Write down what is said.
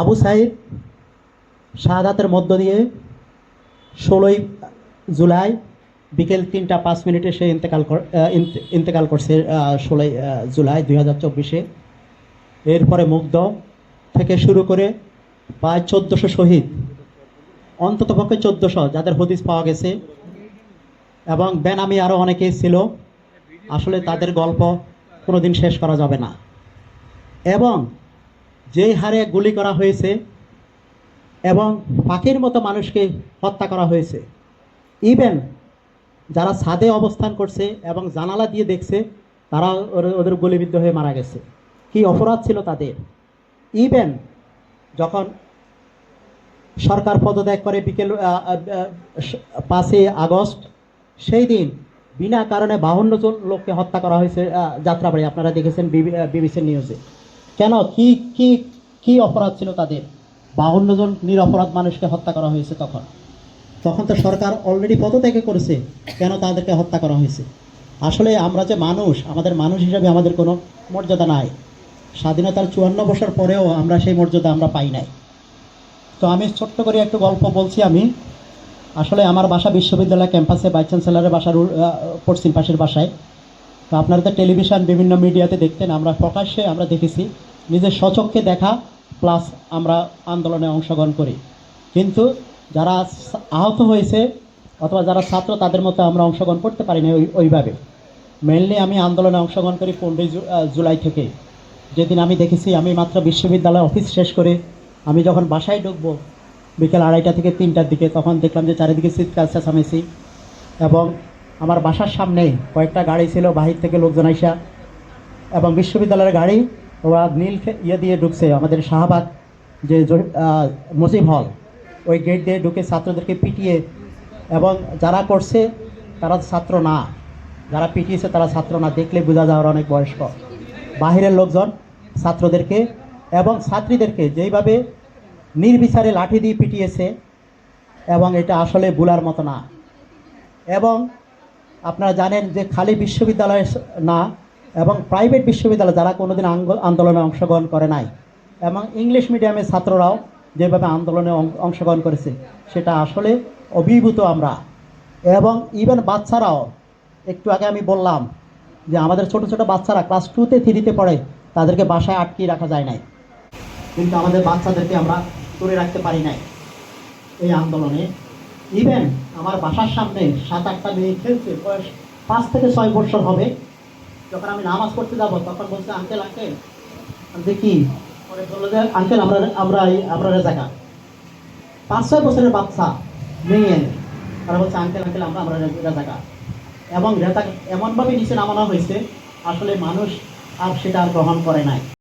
আবু সাইদ শাহাদাতের মধ্য দিয়ে ষোলোই জুলাই বিকেল তিনটা পাঁচ মিনিটে সে ইন্তেকাল ইন্তেকাল করছে ষোলোই জুলাই দুই হাজার চব্বিশে। এরপরে মুগ্ধ থেকে শুরু করে প্রায় চোদ্দোশো শহীদ, অন্ততপক্ষে চোদ্দোশো, যাদের হদিস পাওয়া গেছে। এবং বেনামি আরও অনেকেই ছিল। আসলে তাদের গল্প কোনোদিন শেষ করা যাবে না। এবং যেই হারে গুলি করা হয়েছে এবং পাখির মতো মানুষকে হত্যা করা হয়েছে। ইভেন যারা ছাদে অবস্থান করছে এবং জানালা দিয়ে দেখছে, তারা ওদের গুলিবিদ্ধ হয়ে মারা গেছে। কি অপরাধ ছিল তাদের? ইভেন যখন সরকার পদত্যাগ করে বিকেল পাঁচই আগস্ট, সেই দিন বিনা কারণে বাহান্ন জন লোককে হত্যা করা হয়েছে যাত্রাবাড়ি। আপনারা দেখেছেন বিবিসি নিউজে কেন? কি কি কি অপরাধ ছিল তাদের? বাহান্ন জন নিরপরাধ মানুষকে হত্যা করা হয়েছে তখন। তখন তো সরকার অলরেডি পদত্যাগ করেছে, কেন তাদেরকে হত্যা করা হয়েছে? আসলে আমরা যে মানুষ, আমাদের মানুষ হিসাবে আমাদের কোনো মর্যাদা নাই। স্বাধীনতার চুয়ান্ন বছর পরেও আমরা সেই মর্যাদা আমরা পাই নাই। তো আমি ছোট্ট করে একটু গল্প বলছি আমি। আসলে আমার বাসা বিশ্ববিদ্যালয় ক্যাম্পাসে ভাইস চ্যান্সেলারের বাসার পশ্চিম পাশের বাসায়। তো আপনারা তো টেলিভিশন বিভিন্ন মিডিয়াতে দেখতেন, আমরা প্রকাশ্যে আমরা দেখেছি, নিজের স্বচক্ষে দেখা প্লাস আমরা আন্দোলনে অংশগ্রহণ করি। কিন্তু যারা আহত হয়েছে অথবা যারা ছাত্র, তাদের মতো আমরা অংশগ্রহণ করতে পারি না ওই, ওইভাবে। মেনলি আমি আন্দোলনে অংশগ্রহণ করি পনেরোই জুলাই থেকে যেদিন আমি দেখেছি, আমি মাত্র বিশ্ববিদ্যালয় অফিস শেষ করে আমি যখন বাসায় ঢুকবো, বিকেল আড়াইটা থেকে তিনটার দিকে, তখন দেখলাম যে চারিদিকে চিৎকার চেঁচামেচি এবং আমার বাসার সামনে কয়েকটা গাড়ি ছিল, বাহির থেকে লোকজন আইসা। এবং বিশ্ববিদ্যালয়ের গাড়ি, ওরা নীল ইয়ে দিয়ে ঢুকছে, আমাদের শাহবাগ যে মুজিব হল, ওই গেট দিয়ে ঢুকে ছাত্রদেরকে পিটিয়ে, এবং যারা করছে, তারা ছাত্র না। যারা পিটিয়েছে, তারা ছাত্র না। দেখলে বোঝা যাওয়ার অনেক বয়স্ক। বাহিরের লোকজন ছাত্রদেরকে এবং ছাত্রীদেরকে যেইভাবে নির্বিচারে লাঠি দিয়ে পিটিয়েছে, এবং এটা আসলে বুলার মতো না। এবং আপনারা জানেন যে খালি বিশ্ববিদ্যালয় না, এবং প্রাইভেট বিশ্ববিদ্যালয় যারা কোনোদিন আন্দোলনে অংশগ্রহণ করে নাই, এবং ইংলিশ মিডিয়ামের ছাত্ররাও যেভাবে আন্দোলনে অংশগ্রহণ করেছে, সেটা আসলে অভিভূত আমরা। এবং ইভেন বাচ্চারাও, একটু আগে আমি বললাম যে আমাদের ছোট ছোট বাচ্চারা ক্লাস টুতে থ্রিতে পড়ে, তাদেরকে বাসায় আটকিয়ে রাখা যায় নাই। কিন্তু আমাদের বাচ্চাদেরকে আমরা তুলে রাখতে পারি নাই এই আন্দোলনে। ইভেন আমার বাসার সামনে সাত, আটটা মেয়ে খেলছে, বয়স পাঁচ থেকে ছয় বছর হবে। যখন আমি নামাজ পড়তে যাব, তখন বলছে, আঙ্কেল আঙ্কেল। দেখি যে, আঙ্কেল, আমরা আমরা আমরা রেজাকা পাঁচ, ছয় বছরের বাচ্চা, মেয়ে। তারা বলছে, আঙ্কেল আঙ্কেল, আমরা আমরা রেজাকা এবং রেজা এমনভাবে নিচে নামানো হয়েছে, আসলে মানুষ আর সেটা গ্রহণ করে নাই।